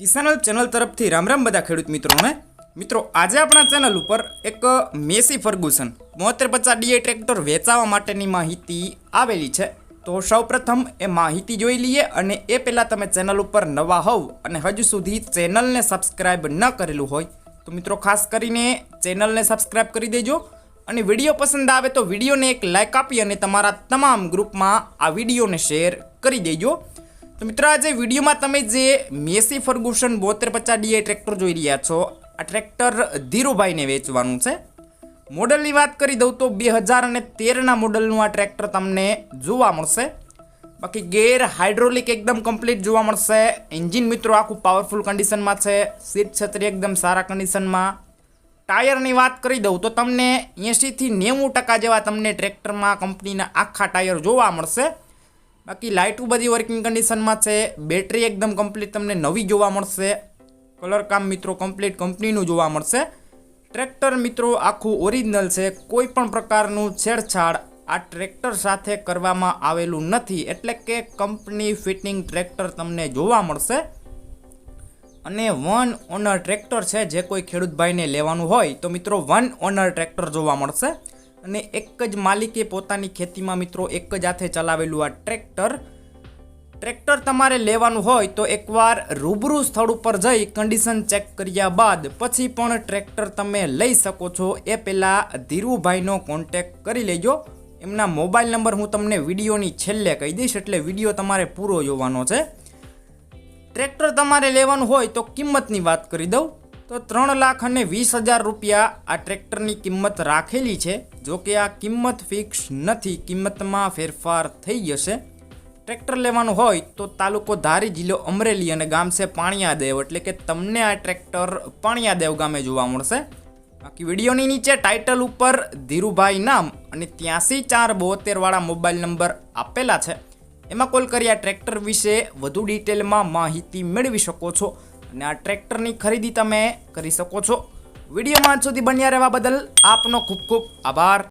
કિસાન channel તરફથી રામ રામ બધા ખેડૂત મિત્રોને. મિત્રો, આજે આપણા ચેનલ ઉપર એક મેસી ફર્ગુસન બોતેર પચાસ ડીએ ટ્રેક્ટર વેચાવા માટેની માહિતી આવેલી છે. તો સૌપ્રથમ એ માહિતી જોઈ લઈએ અને એ પહેલાં તમે ચેનલ ઉપર નવા હોવ અને હજુ સુધી ચેનલને સબસ્ક્રાઇબ ન કરેલું હોય, તો મિત્રો ખાસ કરીને ચેનલને સબસ્ક્રાઇબ કરી દેજો. અને વીડિયો પસંદ આવે તો વિડીયોને એક લાઇક આપી અને તમારા તમામ ગ્રુપમાં આ વિડીયોને શેર કરી દેજો. તો મિત્રો, આજે વિડીયોમાં તમે જે મેસી ફર્ગુસન બોતેર પચાસ ડીએ ટ્રેક્ટર જોઈ રહ્યા છો, આ ટ્રેક્ટર ધીરુભાઈને વેચવાનું છે. મોડલની વાત કરી દઉં તો બે હજાર અને તેરના મોડલનું આ ટ્રેક્ટર તમને જોવા મળશે. બાકી ગેર હાઇડ્રોલિક એકદમ કમ્પ્લીટ જોવા મળશે. એન્જિન મિત્રો આખું પાવરફુલ કન્ડિશનમાં છે, સીટ છત્રી એકદમ સારા કન્ડિશનમાં. ટાયરની વાત કરી દઉં તો તમને એંશીથી નેવું ટકા જેવા તમને ટ્રેક્ટરમાં કંપનીના આખા ટાયર જોવા મળશે. બાકી લાઇટું બધી વર્કિંગ કન્ડિશનમાં છે. બેટરી એકદમ કમ્પ્લીટ તમને નવી જોવા મળશે. કલર કામ મિત્રો કમ્પ્લીટ કંપનીનું જોવા મળશે. ટ્રેક્ટર મિત્રો, આખું ઓરિજિનલ છે. કોઈ પણ પ્રકારનું છેડછાડ આ ટ્રેક્ટર સાથે કરવામાં આવેલું નથી. એટલે કે કંપની ફિટિંગ ટ્રેક્ટર તમને જોવા મળશે. અને વન ઓનર ટ્રેક્ટર છે જે કોઈ ખેડૂત ભાઈને લેવાનું હોય, તો મિત્રો વન ઓનર ટ્રેક્ટર જોવા મળશે. અને એક જ માલિકે પોતાની ખેતીમાં મિત્રો એક જ હાથે ચલાવેલું આ ટ્રેક્ટર. ટ્રેક્ટર તમારે લેવાનું હોય તો એકવાર રૂબરૂ સ્થળ ઉપર જઈ કન્ડિશન ચેક કર્યા બાદ પછી પણ ટ્રેક્ટર તમે લઈ શકો છો. એ પહેલાં ધીરુભાઈનો કોન્ટેક કરી લેજો. એમના મોબાઈલ નંબર હું તમને વિડીયોની છેલ્લે કહી દઈશ એટલે વીડિયો તમારે પૂરો જોવાનો છે. ટ્રેક્ટર તમારે લેવાનું હોય તો કિંમતની વાત કરી દઉં. તો ત્રણ લાખ અને વીસ હજાર રૂપિયા આ ટ્રેક્ટરની કિંમત રાખેલી છે. જો કે આ કિંમત ફિક્સ નથી, કિંમતમાં ફેરફાર થઈ જશે. ટ્રેક્ટર લેવાનું હોય તો તાલુકો ધારી, જિલ્લો અમરેલી અને ગામ છે પાણિયાદેવ. એટલે કે તમને આ ટ્રેક્ટર પાણિયાદેવ ગામે જોવા મળશે. બાકી વિડીયોની નીચે ટાઇટલ ઉપર ધીરુભાઈ નામ અને ત્યાંસી ચાર બોતેરવાળા મોબાઈલ નંબર આપેલા છે. એમાં કોલ કરી આ ટ્રેક્ટર વિશે વધુ ડિટેલમાં માહિતી મેળવી શકો છો. અને આ ટ્રેક્ટરની ખરીદી તમે કરી શકો છો. વિડીયોમાં સુધી બન્યા રહેવા બદલ આપનો ખૂબ ખૂબ આભાર.